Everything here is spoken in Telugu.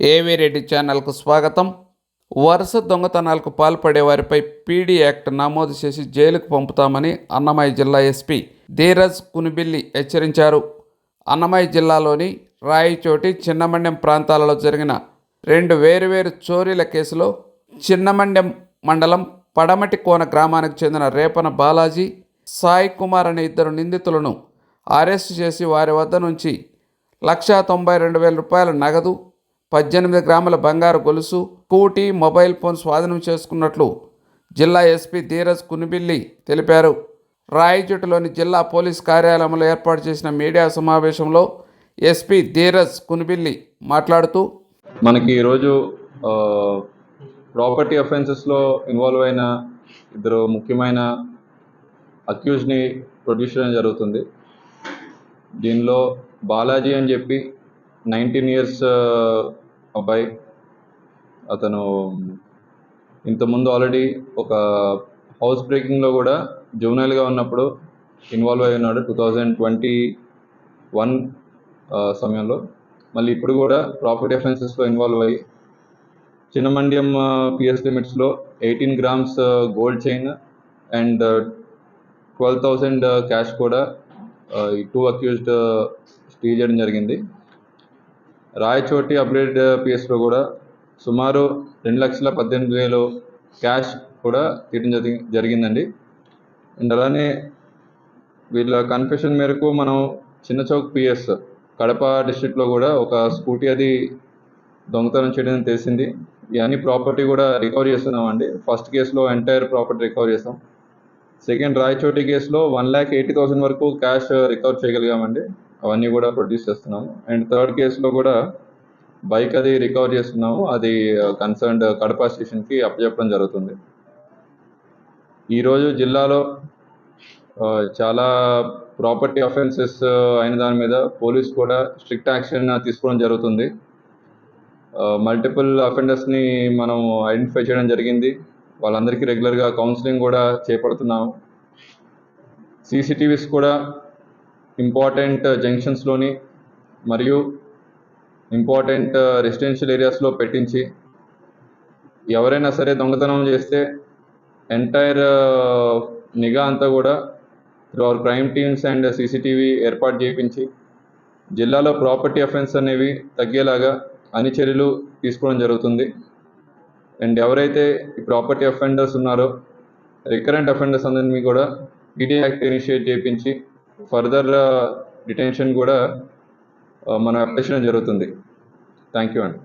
ఏవీ రెడ్డి ఛానల్కు స్వాగతం. వరుస దొంగతనాలకు పాల్పడే వారిపై పీడీ యాక్ట్ నమోదు చేసి జైలుకు పంపుతామని అన్నమయ్య జిల్లా ఎస్పీ ధీరజ్ కునిబిల్లి హెచ్చరించారు. అన్నమయ్య జిల్లాలోని రాయిచోటి చిన్నమండ్యం ప్రాంతాలలో జరిగిన రెండు వేరువేరు చోరీల కేసులో చిన్నమండ్యం మండలం పడమటి కోన గ్రామానికి చెందిన రేపన బాలాజీ సాయి కుమార్ అనే ఇద్దరు నిందితులను అరెస్టు చేసి వారి వద్ద నుంచి లక్షా తొంభై రెండు వేల రూపాయల నగదు పద్దెనిమిది గ్రాముల బంగారు గొలుసు స్కూటీ మొబైల్ ఫోన్ స్వాధీనం చేసుకున్నట్లు జిల్లా ఎస్పీ ధీరజ్ కునిబిల్లి తెలిపారు. రాయచోటులోని జిల్లా పోలీస్ కార్యాలయంలో ఏర్పాటు చేసిన మీడియా సమావేశంలో ఎస్పీ ధీరజ్ కునిబిల్లి మాట్లాడుతూ మనకి ఈరోజు ప్రాపర్టీ అఫెన్సెస్లో ఇన్వాల్వ్ అయిన ఇద్దరు ముఖ్యమైన అక్యూజ్ని ప్రొడ్యూస్ చేయడం జరుగుతుంది. దీనిలో బాలాజీ అని చెప్పి నైన్టీన్ ఇయర్స్ అబ్బాయి. అతను ఇంతకుముందు ఆల్రెడీ ఒక హౌస్ బ్రేకింగ్లో కూడా జూనైల్గా ఉన్నప్పుడు ఇన్వాల్వ్ అయి ఉన్నాడు టూ థౌజండ్ ట్వంటీ వన్ సమయంలో. మళ్ళీ ఇప్పుడు కూడా ప్రాపర్టీ అఫెన్సెస్లో ఇన్వాల్వ్ అయ్యి చిన్నమండ్యం పిఎస్ లిమిట్స్లో eighteen grams gold chain and twelve thousand cash కూడా ఈ టూ అక్యూజ్డ్ స్టీల్ చేయడం జరిగింది. రాయచోటి అప్గ్రేడ్ పిఎస్లో కూడా సుమారు రెండు లక్షల పద్దెనిమిది వేలు క్యాష్ కూడా తీయడం జరిగి జరిగిందండి. అండ్ అలానే వీళ్ళ కన్ఫెషన్ మేరకు మనం చిన్న చౌక్ పిఎస్ కడప డిస్ట్రిక్ట్లో కూడా ఒక స్కూటీ అది దొంగతనం చేయడం తెలిసింది. ఇవన్నీ ప్రాపర్టీ కూడా రికవర్ చేస్తున్నామండి. ఫస్ట్ కేసులో ఎంటైర్ ప్రాపర్టీ రికవర్ చేస్తాం సెకండ్ రాయచోటి కేసులో వన్ ల్యాక్ ఎయిటీ థౌసండ్ వరకు క్యాష్ రికవర్ చేయగలిగామండి. అవన్నీ కూడా ప్రొడ్యూస్ చేస్తున్నాము. అండ్ థర్డ్ కేసులో కూడా బైక్ అది రికవర్ చేస్తున్నాము. అది uh, కన్సర్న్డ్ కడప స్టేషన్కి అప్పచెప్పడం జరుగుతుంది. ఈరోజు జిల్లాలో uh, చాలా ప్రాపర్టీ అఫెన్సెస్ uh, అయిన దాని మీద పోలీస్ కూడా స్ట్రిక్ట్ యాక్షన్ తీసుకోవడం జరుగుతుంది. మల్టిపుల్ అఫెండర్స్ని మనం ఐడెంటిఫై చేయడం జరిగింది. వాళ్ళందరికీ రెగ్యులర్గా కౌన్సిలింగ్ కూడా చేపడుతున్నాము. సీసీటీవీస్ కూడా ఇంపార్టెంట్ జంక్షన్స్లోని మరియు ఇంపార్టెంట్ రెసిడెన్షియల్ ఏరియాస్లో పెట్టించి ఎవరైనా సరే దొంగతనం చేస్తే ఎంటైర్ uh, నిఘా అంతా కూడా through our crime teams and CCTV ఏర్పాటు చేయించి జిల్లాలో ప్రాపర్టీ అఫెన్స్ అనేవి తగ్గేలాగా అన్ని చర్యలు తీసుకోవడం జరుగుతుంది. అండ్ ఎవరైతే ఈ ప్రాపర్టీ అఫెండర్స్ ఉన్నారో రికరెంట్ అఫెండర్స్ అందరినీ కూడా ఈడీ యాక్ట్ ఇనిషియేట్ చేయించి ఫర్దర్ డిటెన్షన్ uh, కూడా మనం అప్లై చేయడం జరుగుతుంది. థ్యాంక్ యూ అండి